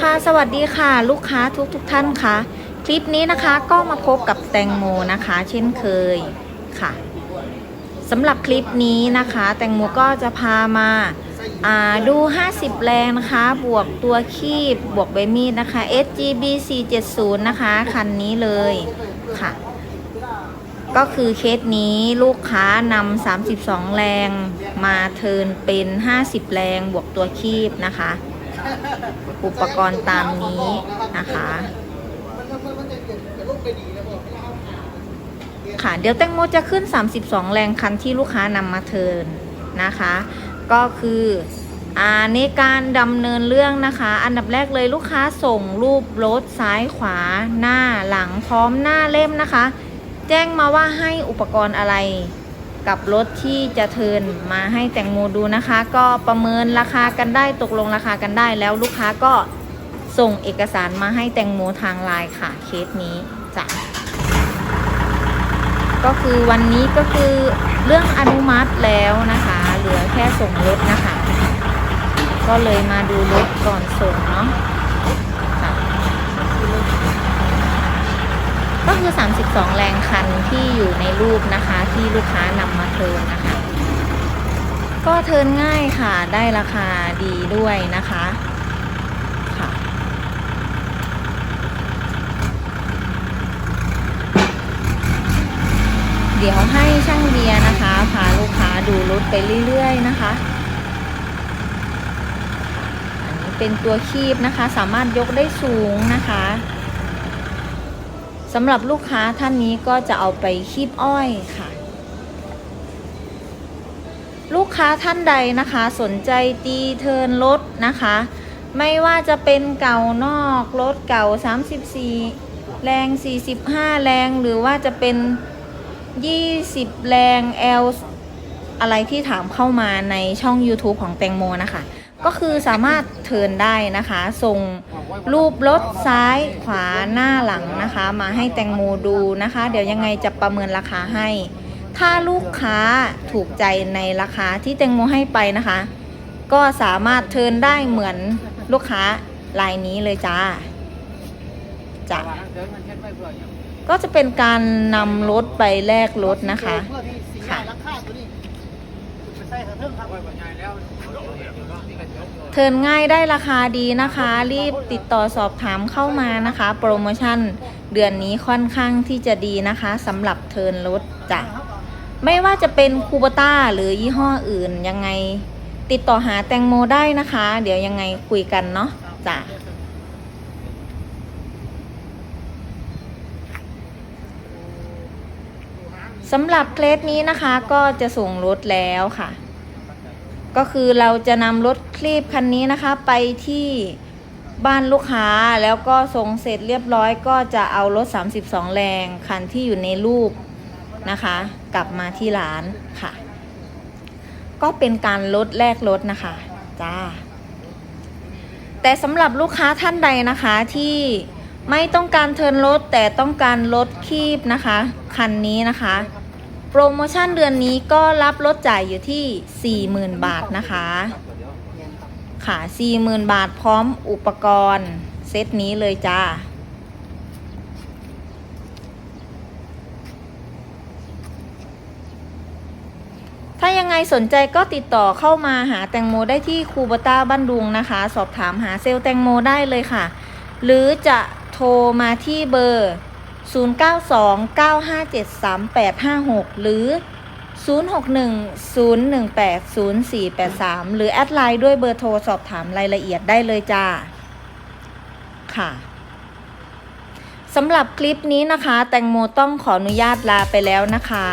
ค่ะสวัสดีค่ะ ลูกค้าทุกทุกท่านค่ะ คลิปนี้นะคะก็มาพบกับแตงโมนะคะ เช่นเคยค่ะสำหรับคลิปนี้นะคะ แตงโมก็จะพามาาดู 50 แรงนะคะ บวกตัวคีบบวกใบมีดนะคะ SGB 470 นะคะ คันนี้เลยค่ะ ก็คือเคสนี้ลูกค้านำ32 แรงมาเทินเป็น 50 แรงบวกตัวคีบนะคะ อุปกรณ์ตามนี้นะคะค่ะเดี๋ยวแตงโมจะขึ้น 32 แรงคันที่ลูกค้านำมาเทินนะคะ ก็คืออในการดำเนินเรื่องนะคะ อันดับแรกเลยลูกค้าส่งรูปรถซ้ายขวาหน้าหลังพร้อมหน้าเล่มนะคะ แจ้งมาว่าให้อุปกรณ์อะไร กับรถที่จะเทินมาให้แตงโมดูนะคะ ก็ประเมินราคากันได้ตกลงราคากันได้แล้วลูกค้าก็ส่งเอกสารมาให้แตงโมทางไลน์ค่ะเคสนี้จ้ะก็คือวันนี้ก็คือเรื่องอนุมัติแล้วนะคะ เหลือแค่ส่งรถนะคะ ก็เลยมาดูรถก่อนส่งเนาะ ก็คือ 32 แรงคันที่อยู่ในรูปนะคะ ที่ลูกค้านำมาเทินนะคะ ก็เทินง่ายค่ะได้ราคาดีด้วยนะคะค่ะเดี๋ยวให้ช่างเบียนะคะ พาลูกค้าดูรถไปเรื่อยๆนะคะอันนี้เป็นตัวคีบนะคะ สามารถยกได้สูงนะคะ สำหรับลูกค้าท่านนี้ก็จะเอาไปคีบอ้อยค่ะ ลูกค้าท่านใดนะคะ สนใจตีเทินรถนะคะ ไม่ว่าจะเป็นเก่านอกรถเก่า 34 แรง 45 แรง หรือว่าจะเป็น 20 แรง L อะไรที่ถามเข้ามาในช่อง YouTube ของแตงโมนะคะ ก็คือสามารถเทินได้นะคะส่งรูปรถซ้ายขวาหน้าหลังนะคะ มาให้แตงโมดูนะคะ เดี๋ยวยังไงจะประเมินราคาให้ ถ้าลูกค้าถูกใจในราคาที่แตงโมให้ไปนะคะ ก็สามารถเทินได้เหมือนลูกค้ารายนี้เลยจ้าจ้ะก็จะเป็นการนำรถไปแลกรถนะคะค่ะ เทินง่ายได้ราคาดีนะคะ รีบติดต่อสอบถามเข้ามานะคะ โปรโมชั่นเดือนนี้ค่อนข้างที่จะดีนะคะสำหรับเทินรถจ้ะไม่ว่าจะเป็นคูปต้าหรือยี่ห้ออื่นยังไงติดต่อหาแตงโมได้นะคะ เดี๋ยวยังไงคุยกันเนาะจ้ะสำหรับเคลสนี้นะคะก็จะส่งรถแล้วค่ะ ก็คือเราจะนำรถคลีบคันนี้นะคะ ไปที่บ้านลูกค้าแล้วก็ส่งเสร็จเรียบร้อยก็จะเอารถ 32 แรงคันที่อยู่ในรูปนะคะ กลับมาที่ร้านค่ะ ก็เป็นการลดแลกรถนะคะจ้าแต่สำหรับลูกค้าท่านใดนะคะที่ไม่ต้องการเทินรถแต่ต้องการลดคีบนะคะ คันนี้นะคะ โปรโมชั่นเดือนนี้ก็รับลดจ่ายอยู่ที่ 40,000 บาทนะคะ ค่ะ 40,000 บาทพร้อมอุปกรณ์ เซตนี้เลยจ้า ถ้ายังไงสนใจก็ติดต่อเข้ามาหาแตงโมได้ที่คูบต้าบ้านดุงนะคะ สอบถามหาเซลล์แตงโมได้เลยค่ะ หรือจะโทรมาที่เบอร์ 0929573856 หรือ 0610180483 หรือแอดไลน์ด้วยเบอร์โทรสอบถามรายละเอียดได้เลยจ้า ค่ะสำหรับคลิปนี้นะคะ แตงโมต้องขออนุญาตลาไปแล้วนะคะ